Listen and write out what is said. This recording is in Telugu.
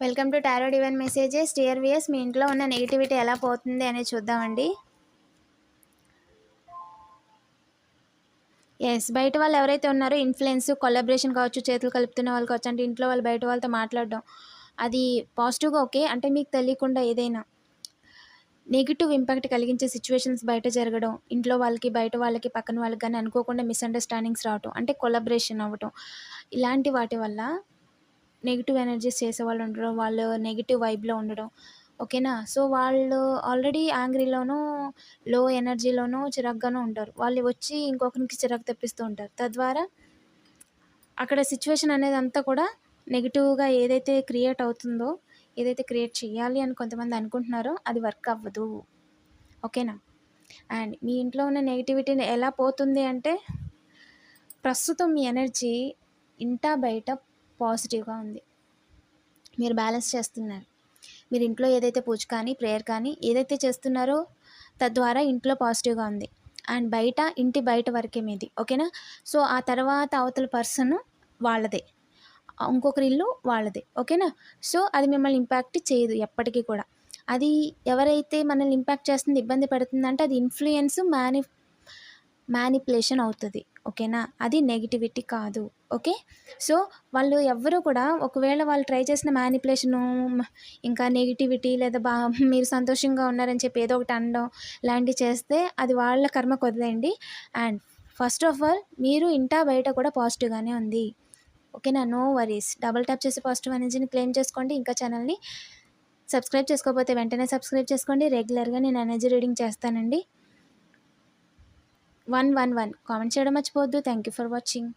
Welcome to tarot divine messages. Dear viewers మీ ఇంట్లో ఉన్న నెగిటివిటీ ఎలా పోతుంది అనేది చూద్దామండి. ఎస్ బయట వాళ్ళు ఎవరైతే ఉన్నారో ఇన్ఫ్లుయెన్స్ కొలాబరేషన్ కావచ్చు చేతులు కలుపుతున్న వాళ్ళు కావచ్చు అంటే ఇంట్లో వాళ్ళు బయట వాళ్ళతో మాట్లాడడం అది పాజిటివ్గా ఓకే అంటే మీకు తెలియకుండా ఏదైనా నెగిటివ్ ఇంపాక్ట్ కలిగించే సిచ్యువేషన్స్ బయట జరగడం ఇంట్లో వాళ్ళకి బయట వాళ్ళకి పక్కన వాళ్ళకి కానీ అనుకోకుండా మిస్అండర్స్టాండింగ్స్ రావటం అంటే కొలాబరేషన్ అవ్వటం ఇలాంటి వాటి వల్ల నెగిటివ్ ఎనర్జీస్ చేసేవాళ్ళు ఉండడం వాళ్ళు నెగిటివ్ వైబ్లో ఉండడం ఓకేనా సో వాళ్ళు ఆల్రెడీ యాంగ్రీలోనూ లో ఎనర్జీలోనూ చిరాగ్గానూ ఉంటారు. వాళ్ళు వచ్చి ఇంకొకరికి చిరాకు తెప్పిస్తూ ఉంటారు. తద్వారా అక్కడ సిచ్యువేషన్ అనేది అంతా కూడా నెగిటివ్గా ఏదైతే క్రియేట్ అవుతుందో ఏదైతే క్రియేట్ చేయాలి అని కొంతమంది అనుకుంటున్నారో అది వర్క్ అవ్వదు. ఓకేనా అండ్ మీ ఇంట్లో ఉన్న నెగిటివిటీని ఎలా పోతుంది అంటే ప్రస్తుతం మీ ఎనర్జీ ఇంటా బయట పాజిటివ్గా ఉంది. మీరు బ్యాలెన్స్ చేస్తున్నారు. మీరు ఇంట్లో ఏదైతే పూజ కానీ ప్రేయర్ కానీ ఏదైతే చేస్తున్నారో తద్వారా ఇంట్లో పాజిటివ్గా ఉంది. అండ్ బయట ఇంటి బయట వరకే మీది. ఓకేనా? సో ఆ తర్వాత అవతల పర్సన్ వాళ్ళదే. ఇంకొకరి ఇల్లు వాళ్ళదే. ఓకేనా? సో అది మిమ్మల్ని ఇంపాక్ట్ చేయదు ఎప్పటికీ కూడా. అది ఎవరైతే మనల్ని ఇంపాక్ట్ చేస్తుంది ఇబ్బంది పడుతుందంటే అది ఇన్ఫ్లుయెన్స్ మ్యాని మ్యానిపులేషన్ అవుతుంది. ఓకేనా? అది నెగిటివిటీ కాదు. ఓకే? సో వాళ్ళు ఎవ్వరూ కూడా ఒకవేళ వాళ్ళు ట్రై చేసిన మ్యానిపులేషను ఇంకా నెగిటివిటీ లేదా బా మీరు సంతోషంగా ఉన్నారని చెప్పి ఏదో ఒకటి అనడం లాంటివి చేస్తే అది వాళ్ళ కర్మ వదిలేయండి. అండ్ ఫస్ట్ ఆఫ్ ఆల్ మీరు ఇంటా బయట కూడా పాజిటివ్గానే ఉంది. ఓకేనా? No worries. డబల్ ట్యాప్ చేసి పాజిటివ్ ఎనర్జీని క్లెయిమ్ చేసుకోండి. ఇంకా ఛానల్ని సబ్స్క్రైబ్ చేసుకోకపోతే వెంటనే సబ్స్క్రైబ్ చేసుకోండి. రెగ్యులర్గా నేను ఎనర్జీ రీడింగ్ చేస్తానండి. One one one. కామెంట్ చేయడం మర్చిపోవద్దు. Thank you for watching